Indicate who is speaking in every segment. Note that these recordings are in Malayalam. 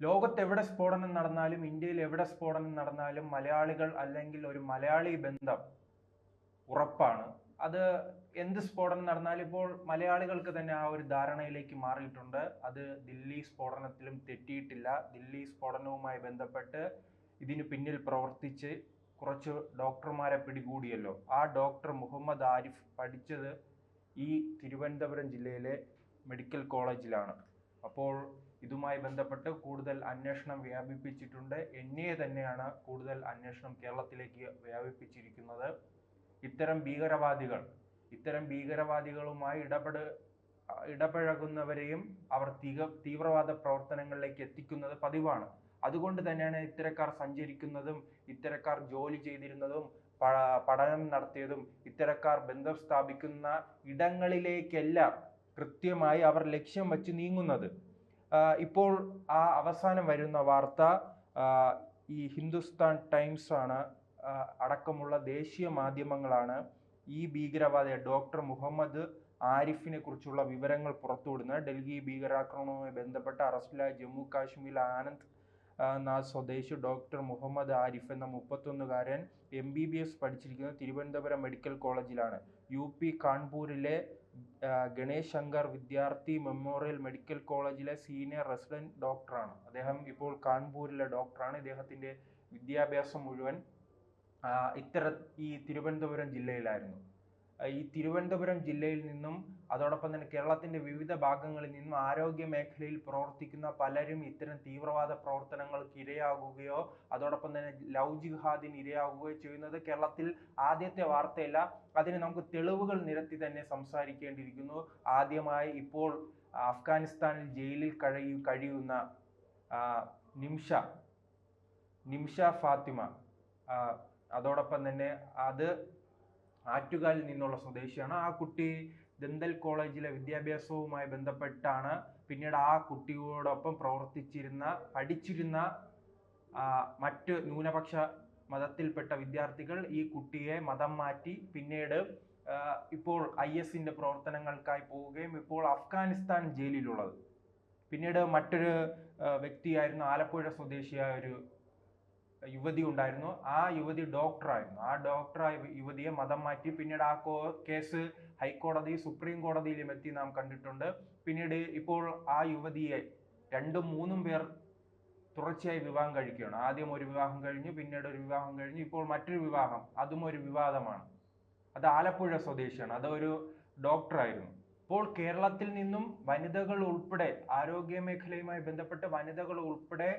Speaker 1: ലോകത്ത് എവിടെ സ്ഫോടനം നടന്നാലും ഇന്ത്യയിൽ എവിടെ സ്ഫോടനം നടന്നാലും മലയാളികൾ അല്ലെങ്കിൽ ഒരു മലയാളി ബന്ധം ഉറപ്പാണ്. അത് എന്ത് സ്ഫോടനം നടന്നാലും ഇപ്പോൾ മലയാളികൾക്ക് തന്നെ ആ ഒരു ധാരണയിലേക്ക് മാറിയിട്ടുണ്ട്. അത് ദില്ലി സ്ഫോടനത്തിലും തെറ്റിയിട്ടില്ല. ദില്ലി സ്ഫോടനവുമായി ബന്ധപ്പെട്ട് ഇതിനു പിന്നിൽ പ്രവർത്തിച്ച് കുറച്ച് ഡോക്ടർമാരെ പിടികൂടിയല്ലോ. ആ ഡോക്ടർ മുഹമ്മദ് ആരിഫ് പഠിച്ചത് ഈ തിരുവനന്തപുരം ജില്ലയിലെ മെഡിക്കൽ കോളേജിലാണ്. അപ്പോൾ ഇതുമായി ബന്ധപ്പെട്ട് കൂടുതൽ അന്വേഷണം വ്യാപിപ്പിച്ചിട്ടുണ്ട്. എൻ ഐ എ തന്നെയാണ് കൂടുതൽ അന്വേഷണം കേരളത്തിലേക്ക് വ്യാപിപ്പിച്ചിരിക്കുന്നത്. ഇത്തരം ഭീകരവാദികൾ ഇത്തരം ഭീകരവാദികളുമായി ഇടപെട് ഇടപഴകുന്നവരെയും അവർ തീവ തീവ്രവാദ പ്രവർത്തനങ്ങളിലേക്ക് എത്തിക്കുന്നത് പതിവാണ്. അതുകൊണ്ട് തന്നെയാണ് ഇത്തരക്കാർ സഞ്ചരിക്കുന്നതും ഇത്തരക്കാർ ജോലി ചെയ്തിരുന്നതും പഠനം നടത്തിയതും ഇത്തരക്കാർ ബന്ധം സ്ഥാപിക്കുന്ന ഇടങ്ങളിലേക്കെല്ലാം കൃത്യമായി അവർ ലക്ഷ്യം വെച്ച് നീങ്ങുന്നത്. ഇപ്പോൾ ആ അവസാനം വരുന്ന വാർത്ത ഈ ഹിന്ദുസ്ഥാൻ ടൈംസ് ആണ് അടക്കമുള്ള ദേശീയ മാധ്യമങ്ങളാണ് ഈ ഭീകരവാദിയെ ഡോക്ടർ മുഹമ്മദ് ആരിഫിനെ കുറിച്ചുള്ള വിവരങ്ങൾ പുറത്തുവിടുന്നത്. ഡൽഹി ഭീകരാക്രമണവുമായി ബന്ധപ്പെട്ട് അറസ്റ്റിലായ ജമ്മു കാശ്മീർ ആനന്ദ് നാഥ് സ്വദേശി ഡോക്ടർ മുഹമ്മദ് ആരിഫ് എന്ന മുപ്പത്തൊന്നുകാരൻ എം ബി ബി എസ് പഠിച്ചിരിക്കുന്നത് തിരുവനന്തപുരം മെഡിക്കൽ കോളേജിലാണ്. യു പി കാൺപൂരിലെ ഗണേഷ് ശങ്കർ വിദ്യാർത്ഥി മെമ്മോറിയൽ മെഡിക്കൽ കോളേജിലെ സീനിയർ റെസിഡന്റ് ഡോക്ടറാണ്. അദ്ദേഹം ഇപ്പോൾ കാൺപൂരിലെ ഡോക്ടറാണ്. ഇദ്ദേഹത്തിന്റെ വിദ്യാഭ്യാസം മുഴുവൻ ഇത്തര ഈ തിരുവനന്തപുരം ജില്ലയിലായിരുന്നു. ഈ തിരുവനന്തപുരം ജില്ലയിൽ നിന്നും അതോടൊപ്പം തന്നെ കേരളത്തിന്റെ വിവിധ ഭാഗങ്ങളിൽ നിന്നും ആരോഗ്യ മേഖലയിൽ പ്രവർത്തിക്കുന്ന പലരും ഇത്തരം തീവ്രവാദ പ്രവർത്തനങ്ങൾക്ക് ഇരയാകുകയോ അതോടൊപ്പം തന്നെ ലവ് ജിഹാദിന് ഇരയാകുകയോ ചെയ്യുന്നത് കേരളത്തിൽ ആദ്യത്തെ വാർത്തയല്ല. അതിന് നമുക്ക് തെളിവുകൾ നിരത്തി തന്നെ സംസാരിക്കേണ്ടിയിരിക്കുന്നു. ആദ്യമായി ഇപ്പോൾ അഫ്ഗാനിസ്ഥാനിൽ ജയിലിൽ കഴിയു കഴിയുന്ന നിംഷ നിംഷ ഫാത്തിമ അതോടൊപ്പം തന്നെ അത് ആറ്റുകാലിൽ നിന്നുള്ള സ്വദേശിയാണ്. ആ കുട്ടി ദന്തൽ കോളേജിലെ വിദ്യാഭ്യാസവുമായി ബന്ധപ്പെട്ടാണ്. പിന്നീട് ആ കുട്ടിയോടൊപ്പം പ്രവർത്തിച്ചിരുന്ന പഠിച്ചിരുന്ന മറ്റ് ന്യൂനപക്ഷ മതത്തിൽപ്പെട്ട വിദ്യാർത്ഥികൾ ഈ കുട്ടിയെ മതം മാറ്റി പിന്നീട് ഇപ്പോൾ ഐ എസിന്റെ പ്രവർത്തനങ്ങൾക്കായി പോവുകയും ഇപ്പോൾ അഫ്ഗാനിസ്ഥാൻ ജയിലിലുള്ളത്. പിന്നീട് മറ്റൊരു വ്യക്തിയായിരുന്നു ആലപ്പുഴ സ്വദേശിയായ ഒരു യുവതി ഉണ്ടായിരുന്നു. ആ യുവതി ഡോക്ടറായിരുന്നു ആ ഡോക്ടറായ യുവതിയെ മതം മാറ്റി പിന്നീട് ആ കോ കേസ് ഹൈക്കോടതി സുപ്രീം കോടതിയിലും എത്തി നാം കണ്ടിട്ടുണ്ട്. പിന്നീട് ഇപ്പോൾ ആ യുവതിയെ രണ്ടും മൂന്നും പേർ തുടർച്ചയായി വിവാഹം കഴിക്കുകയാണ്. ആദ്യം ഒരു വിവാഹം കഴിഞ്ഞു പിന്നീട് ഒരു വിവാഹം കഴിഞ്ഞു. ഇപ്പോൾ മറ്റൊരു വിവാഹം അതും ഒരു വിവാദമാണ്. അത് ആലപ്പുഴ സ്വദേശിയാണ്. അത് ഒരു ഡോക്ടറായിരുന്നു ഇപ്പോൾ കേരളത്തിൽ നിന്നും വനിതകൾ ഉൾപ്പെടെ ആരോഗ്യ മേഖലയുമായി ബന്ധപ്പെട്ട് വനിതകൾ ഉൾപ്പെടെ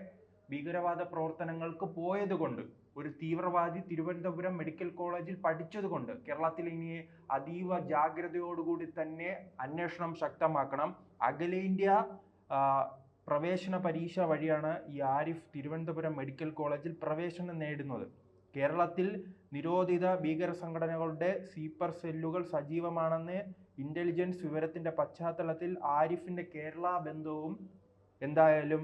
Speaker 1: ഭീകരവാദ പ്രവർത്തനങ്ങൾക്ക് പോയതുകൊണ്ട് ഒരു തീവ്രവാദി തിരുവനന്തപുരം മെഡിക്കൽ കോളേജിൽ പഠിച്ചതുകൊണ്ട് കേരളത്തിൽ ഇനി അതീവ ജാഗ്രതയോടുകൂടി തന്നെ അന്വേഷണം ശക്തമാക്കണം. അഖിലേന്ത്യാ ആ, പ്രവേശന പരീക്ഷ വഴിയാണ് ഈ ആരിഫ് തിരുവനന്തപുരം മെഡിക്കൽ കോളേജിൽ പ്രവേശനം നേടുന്നത്. കേരളത്തിൽ നിരോധിത ഭീകര സംഘടനകളുടെ സീപ്പർ സെല്ലുകൾ സജീവമാണെന്ന് ഇന്റലിജൻസ് വിവരത്തിന്റെ പശ്ചാത്തലത്തിൽ ആരിഫിന്റെ കേരള ബന്ധവും എന്തായാലും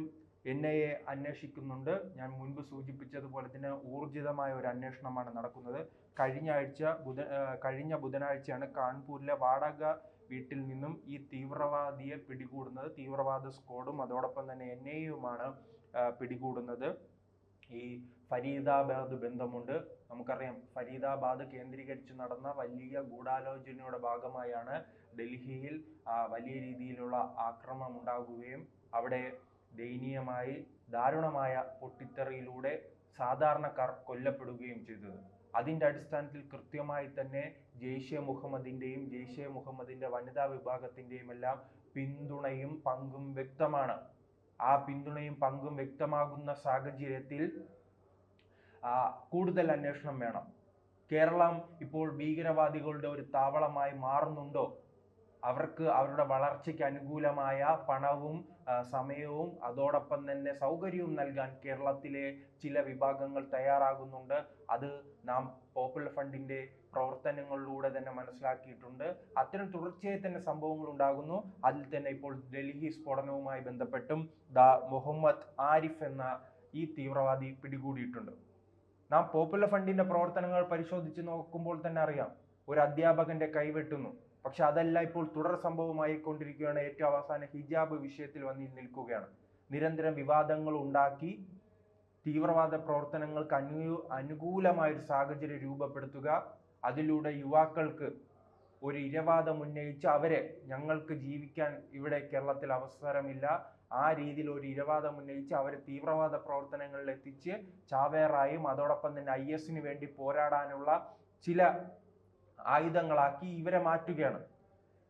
Speaker 1: എൻ ഐ എ അന്വേഷിക്കുന്നുണ്ട്. ഞാൻ മുൻപ് സൂചിപ്പിച്ചതുപോലെ തന്നെ ഊർജിതമായ ഒരു അന്വേഷണമാണ് നടക്കുന്നത്. കഴിഞ്ഞ ആഴ്ച ബുധ കഴിഞ്ഞ ബുധനാഴ്ചയാണ് കാൺപൂരിലെ വാടക വീട്ടിൽ നിന്നും ഈ തീവ്രവാദിയെ പിടികൂടുന്നത്. തീവ്രവാദ സ്ക്വാഡും അതോടൊപ്പം തന്നെ എൻ പിടികൂടുന്നത്. ഈ ഫരീദാബാദ് ബന്ധമുണ്ട്. നമുക്കറിയാം ഫരീദാബാദ് കേന്ദ്രീകരിച്ച് നടന്ന വലിയ ഗൂഢാലോചനയുടെ ഭാഗമായാണ് ഡൽഹിയിൽ വലിയ രീതിയിലുള്ള ആക്രമണം ഉണ്ടാകുകയും അവിടെ ദയനീയമായി ദാരുണമായ പൊട്ടിത്തെറിയിലൂടെ സാധാരണക്കാർ കൊല്ലപ്പെടുകയും ചെയ്തത്. അതിന്റെ അടിസ്ഥാനത്തിൽ കൃത്യമായി തന്നെ ജെയ്ഷെ മുഹമ്മദിന്റെയും ജെയ്ഷെ മുഹമ്മദിന്റെ വനിതാ വിഭാഗത്തിന്റെയും എല്ലാം പിന്തുണയും പങ്കും വ്യക്തമാണ്. ആ പിന്തുണയും പങ്കും വ്യക്തമാകുന്ന സാഹചര്യത്തിൽ കൂടുതൽ അന്വേഷണം വേണം. കേരളം ഇപ്പോൾ ഭീകരവാദികളുടെ ഒരു താവളമായി മാറുന്നുണ്ടോ? അവർക്ക് അവരുടെ വളർച്ചയ്ക്ക് അനുകൂലമായ പണവും സമയവും അതോടൊപ്പം തന്നെ സൗകര്യവും നൽകാൻ കേരളത്തിലെ ചില വിഭാഗങ്ങൾ തയ്യാറാകുന്നുണ്ട്. അത് നാം പോപ്പുലർ ഫണ്ടിന്റെ പ്രവർത്തനങ്ങളിലൂടെ തന്നെ മനസ്സിലാക്കിയിട്ടുണ്ട്. അത്തരം തുടർച്ചയായി തന്നെ സംഭവങ്ങൾ ഉണ്ടാകുന്നു. അതിൽ തന്നെ ഇപ്പോൾ ഡൽഹി സ്ഫോടനവുമായി ബന്ധപ്പെട്ടും ദ മുഹമ്മദ് ആരിഫ് എന്ന ഈ തീവ്രവാദി പിടികൂടിയിട്ടുണ്ട്. നാം പോപ്പുലർ ഫണ്ടിന്റെ പ്രവർത്തനങ്ങൾ പരിശോധിച്ച് നോക്കുമ്പോൾ തന്നെ അറിയാം. ഒരു അധ്യാപകന്റെ കൈവെട്ടുന്നു പക്ഷെ അതല്ല ഇപ്പോൾ തുടർ സംഭവമായി കൊണ്ടിരിക്കുകയാണ് ഏറ്റവും അവസാന ഹിജാബ് വിഷയത്തിൽ വന്ന് നിൽക്കുകയാണ്. നിരന്തരം വിവാദങ്ങൾ ഉണ്ടാക്കി തീവ്രവാദ പ്രവർത്തനങ്ങൾക്ക് അനു അനുകൂലമായ ഒരു സാഹചര്യം രൂപപ്പെടുത്തുക. അതിലൂടെ യുവാക്കൾക്ക് ഒരു ഇരവാദം ഉന്നയിച്ച് അവരെ ഞങ്ങൾക്ക് ജീവിക്കാൻ ഇവിടെ കേരളത്തിൽ അവസരമില്ല. ആ രീതിയിൽ ഒരു ഇരവാദം ഉന്നയിച്ച് അവരെ തീവ്രവാദ പ്രവർത്തനങ്ങളിൽ എത്തിച്ച് ചാവേറായും അതോടൊപ്പം തന്നെ ഐ എസിന് വേണ്ടി പോരാടാനുള്ള ചില ആയുധങ്ങളാക്കി ഇവരെ മാറ്റുകയാണ്.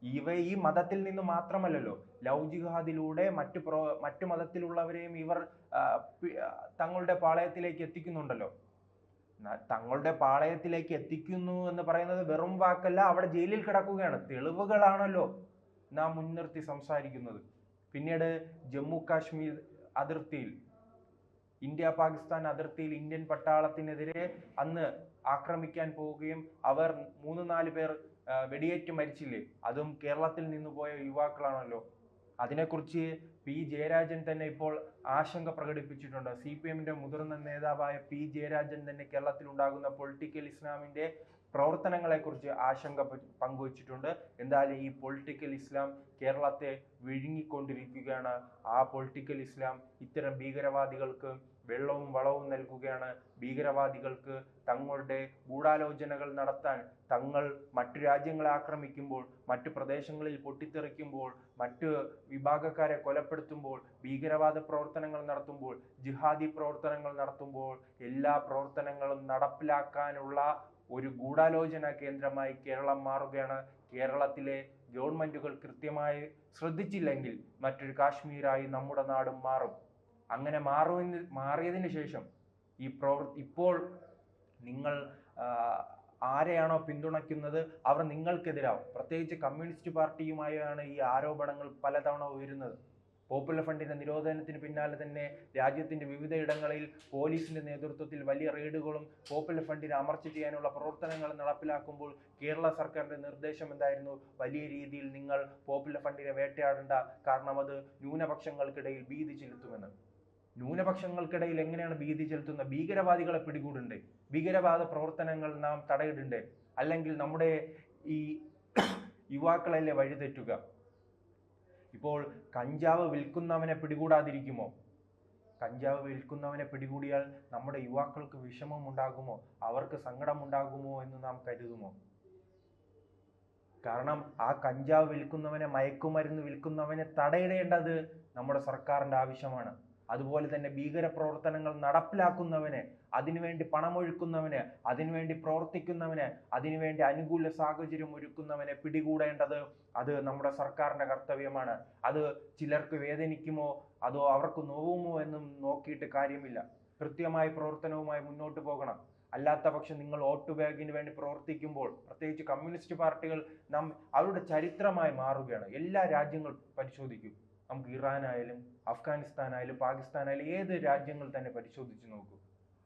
Speaker 1: ഇവ ഈ മതത്തിൽ നിന്ന് മാത്രമല്ലല്ലോ ലവ് ജിഹാദിലൂടെ മറ്റു പ്രോ മറ്റു മതത്തിലുള്ളവരെയും ഇവർ തങ്ങളുടെ പാളയത്തിലേക്ക് എത്തിക്കുന്നുണ്ടല്ലോ. തങ്ങളുടെ പാളയത്തിലേക്ക് എത്തിക്കുന്നു എന്ന് പറയുന്നത് വെറും വാക്കല്ല അവിടെ ജയിലിൽ കിടക്കുകയാണ്. തെളിവുകളാണല്ലോ നാം മുൻനിർത്തി സംസാരിക്കുന്നത്. പിന്നീട് ജമ്മു കാശ്മീർ അതിർത്തിയിൽ ഇന്ത്യ പാകിസ്ഥാൻ അതിർത്തിയിൽ ഇന്ത്യൻ പട്ടാളത്തിനെതിരെ അന്ന് ആക്രമിക്കാൻ പോവുകയും അവർ മൂന്ന് നാല് പേർ വെടിയേറ്റ് മരിച്ചില്ലേ? അതും കേരളത്തിൽ നിന്ന് പോയ യുവാക്കളാണല്ലോ. അതിനെക്കുറിച്ച് പി ജയരാജൻ തന്നെ ഇപ്പോൾ ആശങ്ക പ്രകടിപ്പിച്ചിട്ടുണ്ട്. സി പി എമ്മിന്റെ മുതിർന്ന നേതാവായ പി ജയരാജൻ തന്നെ കേരളത്തിൽ ഉണ്ടാകുന്ന പൊളിറ്റിക്കൽ ഇസ്ലാമിന്റെ പ്രവർത്തനങ്ങളെക്കുറിച്ച് ആശങ്ക പങ്കുവച്ചിട്ടുണ്ട്. എന്തായാലും ഈ പൊളിറ്റിക്കൽ ഇസ്ലാം കേരളത്തെ വിഴുങ്ങിക്കൊണ്ടിരിക്കുകയാണ്. ആ പൊളിറ്റിക്കൽ ഇസ്ലാം ഇത്തരം ഭീകരവാദികൾക്ക് വെള്ളവും വളവും നൽകുകയാണ്. ഭീകരവാദികൾക്ക് തങ്ങളുടെ ഗൂഢാലോചനകൾ നടത്താൻ തങ്ങൾ മറ്റു രാജ്യങ്ങളെ ആക്രമിക്കുമ്പോൾ മറ്റു പ്രദേശങ്ങളിൽ പൊട്ടിത്തെറിക്കുമ്പോൾ മറ്റു വിഭാഗക്കാരെ കൊലപ്പെടുത്തുമ്പോൾ ഭീകരവാദ പ്രവർത്തനങ്ങൾ നടത്തുമ്പോൾ ജിഹാദി പ്രവർത്തനങ്ങൾ നടത്തുമ്പോൾ എല്ലാ പ്രവർത്തനങ്ങളും നടപ്പിലാക്കാനുള്ള ഒരു ഗൂഢാലോചന കേന്ദ്രമായി കേരളം മാറുകയാണ്. കേരളത്തിലെ ഗവൺമെന്റുകൾ കൃത്യമായി ശ്രദ്ധിച്ചില്ലെങ്കിൽ മറ്റൊരു കാശ്മീരായി നമ്മുടെ നാടും മാറും. അങ്ങനെ മാറുന്ന മാറിയതിന് ശേഷം ഈ പ്രവർ ഇപ്പോൾ നിങ്ങൾ ആരെയാണോ പിന്തുണയ്ക്കുന്നത് അവർ നിങ്ങൾക്കെതിരാവും. പ്രത്യേകിച്ച് കമ്മ്യൂണിസ്റ്റ് പാർട്ടിയുമായാണ് ഈ ആരോപണങ്ങൾ പലതവണ ഉയരുന്നത്. പോപ്പുലർ ഫണ്ടിന്റെ നിരോധനത്തിന് പിന്നാലെ തന്നെ രാജ്യത്തിന്റെ വിവിധയിടങ്ങളിൽ പോലീസിന്റെ നേതൃത്വത്തിൽ വലിയ റെയ്ഡുകളും പോപ്പുലർ ഫണ്ടിനെ അമർച്ച ചെയ്യാനുള്ള പ്രവർത്തനങ്ങൾ നടപ്പിലാക്കുമ്പോൾ കേരള സർക്കാരിന്റെ നിർദ്ദേശം എന്തായിരുന്നു? വലിയ രീതിയിൽ നിങ്ങൾ പോപ്പുലർ ഫണ്ടിനെ വേട്ടയാടേണ്ട. കാരണം അത് ന്യൂനപക്ഷങ്ങൾക്കിടയിൽ ഭീതി ചെലുത്തുമെന്ന്. ന്യൂനപക്ഷങ്ങൾക്കിടയിൽ എങ്ങനെയാണ് ഭീതി ചെലുത്തുന്ന? ഭീകരവാദികളെ പിടികൂടണ്ടേ? ഭീകരവാദ പ്രവർത്തനങ്ങൾ നാം തടയിടണ്ടേ? അല്ലെങ്കിൽ നമ്മുടെ ഈ യുവാക്കളല്ലേ വഴിതെറ്റുക? ഇപ്പോൾ കഞ്ചാവ് വിൽക്കുന്നവനെ പിടികൂടാതിരിക്കുമോ? കഞ്ചാവ് വിൽക്കുന്നവനെ പിടികൂടിയാൽ നമ്മുടെ യുവാക്കൾക്ക് വിഷമം ഉണ്ടാകുമോ അവർക്ക് സങ്കടം ഉണ്ടാകുമോ എന്ന് നാം കരുതുമോ? കാരണം ആ കഞ്ചാവ് വിൽക്കുന്നവനെ മയക്കുമരുന്ന് വിൽക്കുന്നവനെ തടയിടേണ്ടത് നമ്മുടെ സർക്കാരിന്റെ ആവശ്യമാണ്. അതുപോലെ തന്നെ ഭീകര പ്രവർത്തനങ്ങൾ നടപ്പിലാക്കുന്നവനെ അതിനുവേണ്ടി പണമൊഴുക്കുന്നവന് അതിനുവേണ്ടി പ്രവർത്തിക്കുന്നവന് അതിനുവേണ്ടി അനുകൂല സാഹചര്യം ഒരുക്കുന്നവനെ പിടികൂടേണ്ടത് അത് നമ്മുടെ സർക്കാരിന്റെ കർത്തവ്യമാണ്. അത് ചിലർക്ക് വേദനിക്കുമോ അതോ അവർക്ക് നോവുമോ എന്നും നോക്കിയിട്ട് കാര്യമില്ല. കൃത്യമായ പ്രവർത്തനവുമായി മുന്നോട്ട് പോകണം. അല്ലാത്ത പക്ഷം നിങ്ങൾ വോട്ട് ബാങ്കിന് വേണ്ടി പ്രവർത്തിക്കുമ്പോൾ പ്രത്യേകിച്ച് കമ്മ്യൂണിസ്റ്റ് പാർട്ടികൾ നാം അവരുടെ ചരിത്രമായി മാറുകയാണ്. എല്ലാ രാജ്യങ്ങളും പരിശോധിക്കും. നമുക്ക് ഇറാനായാലും അഫ്ഗാനിസ്ഥാനായാലും പാകിസ്ഥാനായാലും ഏത് രാജ്യങ്ങൾ തന്നെ പരിശോധിച്ച് നോക്കൂ.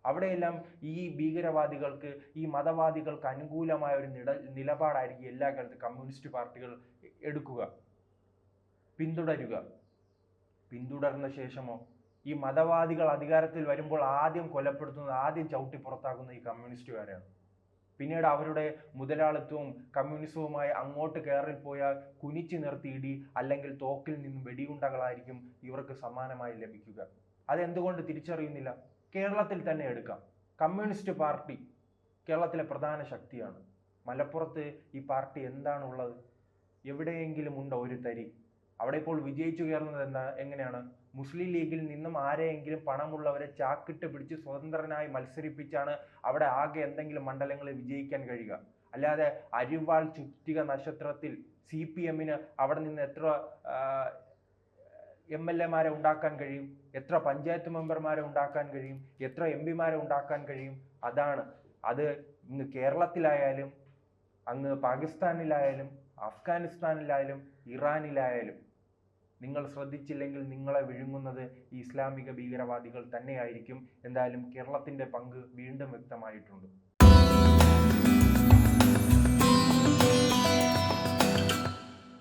Speaker 1: അവിടെയെല്ലാം ഈ ഭീകരവാദികൾക്ക് ഈ മതവാദികൾക്ക് അനുകൂലമായ ഒരു നിട നിലപാടായിരിക്കും എല്ലാ കാലത്തും കമ്മ്യൂണിസ്റ്റ് പാർട്ടികൾ എടുക്കുക. പിന്തുടരുക. പിന്തുടർന്ന ശേഷമോ? ഈ മതവാദികൾ അധികാരത്തിൽ വരുമ്പോൾ ആദ്യം കൊലപ്പെടുത്തുന്നത് ആദ്യം ചവിട്ടി പുറത്താക്കുന്ന ഈ കമ്മ്യൂണിസ്റ്റുകാരാണ്. പിന്നീട് അവരുടെ മുതലാളിത്തവും കമ്മ്യൂണിസവുമായി അങ്ങോട്ട് കയറിപ്പോയാൽ കുനിച്ചു നിർത്തിയിടി അല്ലെങ്കിൽ തോക്കിൽ നിന്നും വെടിയുണ്ടകളായിരിക്കും ഇവർക്ക് സമാനമായി ലഭിക്കുക. അതെന്തുകൊണ്ട് തിരിച്ചറിയുന്നില്ല? കേരളത്തിൽ തന്നെ എടുക്കാം. കമ്മ്യൂണിസ്റ്റ് പാർട്ടി കേരളത്തിലെ പ്രധാന ശക്തിയാണ്. മലപ്പുറത്ത് ഈ പാർട്ടി എന്താണുള്ളത്? എവിടെയെങ്കിലും ഉണ്ടോ ഒരു തരി. അവിടെ ഇപ്പോൾ വിജയിച്ചു കയറുന്നത് എന്താ? എങ്ങനെയാണ്? മുസ്ലിം ലീഗിൽ നിന്നും ആരെയെങ്കിലും പണമുള്ളവരെ ചാക്കിട്ട് പിടിച്ച് സ്വതന്ത്രനായി മത്സരിപ്പിച്ചാണ് അവിടെ ആകെ എന്തെങ്കിലും മണ്ഡലങ്ങളിൽ വിജയിക്കാൻ കഴിയുക. അല്ലാതെ അരിവാൾ ചുറ്റിക നക്ഷത്രത്തിൽ സി പി എമ്മിന് അവിടെ നിന്ന് എത്ര എം എൽ എമാരെ ഉണ്ടാക്കാൻ കഴിയും? എത്ര പഞ്ചായത്ത് മെമ്പർമാരെ ഉണ്ടാക്കാൻ കഴിയും? എത്ര എം പിമാരെ ഉണ്ടാക്കാൻ കഴിയും? അതാണ്. അത് ഇന്ന് കേരളത്തിലായാലും അങ്ങ് പാകിസ്ഥാനിലായാലും അഫ്ഗാനിസ്ഥാനിലായാലും ഇറാനിലായാലും നിങ്ങൾ ശ്രദ്ധിച്ചില്ലെങ്കിൽ നിങ്ങളെ വിഴുങ്ങുന്നത് ഈ ഇസ്ലാമിക ഭീകരവാദികൾ തന്നെയായിരിക്കും. എന്തായാലും കേരളത്തിന്റെ പങ്ക് വീണ്ടും വ്യക്തമായിട്ടുണ്ട്.